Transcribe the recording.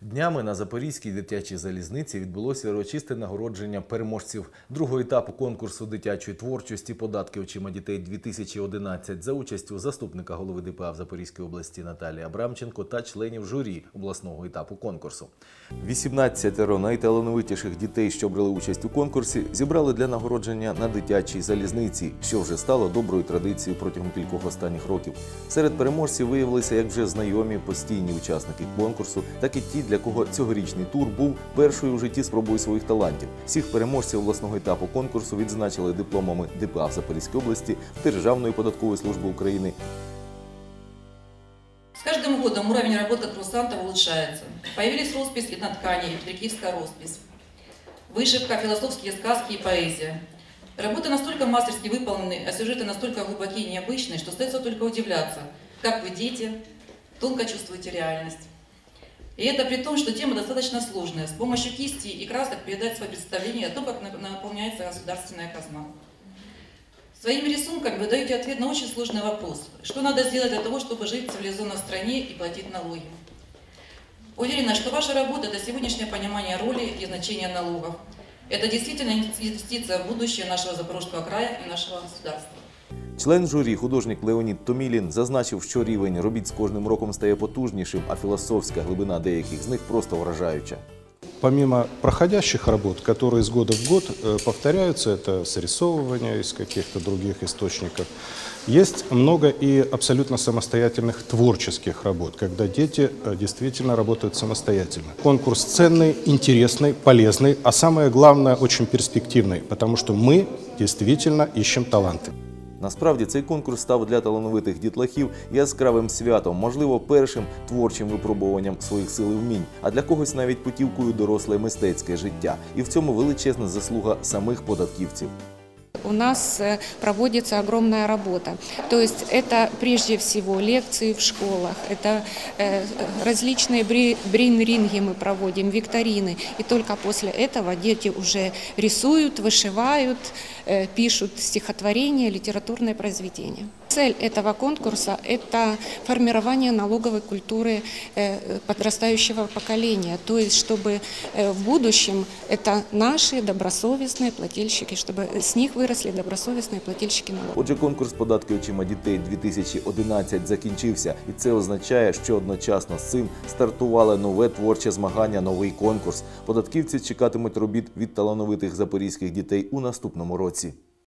Днями на Запорізькій дитячій залізниці відбулося урочисте нагородження переможців другого етапу конкурсу дитячої творчості податки очима дітей 2011 за участю заступника голови ДПА в Запорізькій області Наталії Абрамченко та членів журі обласного етапу конкурсу. 18 найталановитіших дітей, що брали участь у конкурсі, зібрали для нагородження на дитячій залізниці, що вже стало доброю традицією протягом кількох останніх років. Серед переможців виявилися як вже знайомі постійні учасники конкурсу, так і ті, для кого цьогорічний тур був першою у житті спробою своїх талантів. Всіх переможців обласного етапу конкурсу відзначили дипломами ДПА в Запорізькій області, Державної податкової служби України С каждым годом уровень работы курсантов улучшается. Появились роспись на ткани, петрикивская роспись, вышивка, философские сказки и поэзия. Работы настолько мастерски выполнены, а сюжеты настолько глубокие и необычные, что остается только удивляться, как вы, дети, тонко чувствуете реальность. И это при том, что тема достаточно сложная. С помощью кисти и красок передать свое представление о том, как на- наполняется государственная казна. Своими рисунками вы даете ответ на очень сложный вопрос. Что надо сделать для того, чтобы жить в цивилизованной стране и платить налоги? Уверена, что ваша работа – это сегодняшнее понимание роли и значения налогов. Это действительно инвестиция в будущее нашего Запорожского края и нашего государства. Член журі, художник Леонід Томілін, зазначив, що рівень робіт з кожним роком стає потужнішим, а філософська глибина деяких з них просто вражаюча. Помимо проходящих работ, которые из года в год э, повторяются, это срисовывание из каких-то других источников, есть много и абсолютно самостоятельных творческих работ, когда дети э, действительно работают самостоятельно. Конкурс ценный, интересный, полезный, а самое главное, очень перспективный, потому что мы действительно ищем таланты. Насправді цей конкурс став для талановитих дітлахів яскравим святом, можливо, першим творчим випробуванням своїх сил і вмінь, а для когось навіть путівкою доросле мистецьке життя. І в цьому величезна заслуга самих податківців. У нас э, проводится огромная работа. То есть это прежде всего лекции в школах, это э, различные брейн-ринги мы проводим, викторины. И только после этого дети уже рисуют, вышивают, э, пишут стихотворения, литературные произведения. Цель этого конкурса – это формирование налоговой культуры подрастающего поколения. То есть, чтобы в будущем это наши добросовестные плательщики, чтобы с них выросли добросовісні плательщики налогу. Отже, конкурс податки очима дітей 2011 закінчився, і це означає, що одночасно з цим стартували нове творче змагання, новий конкурс. Податківці чекатимуть робіт від талановитих запорізьких дітей у наступному році.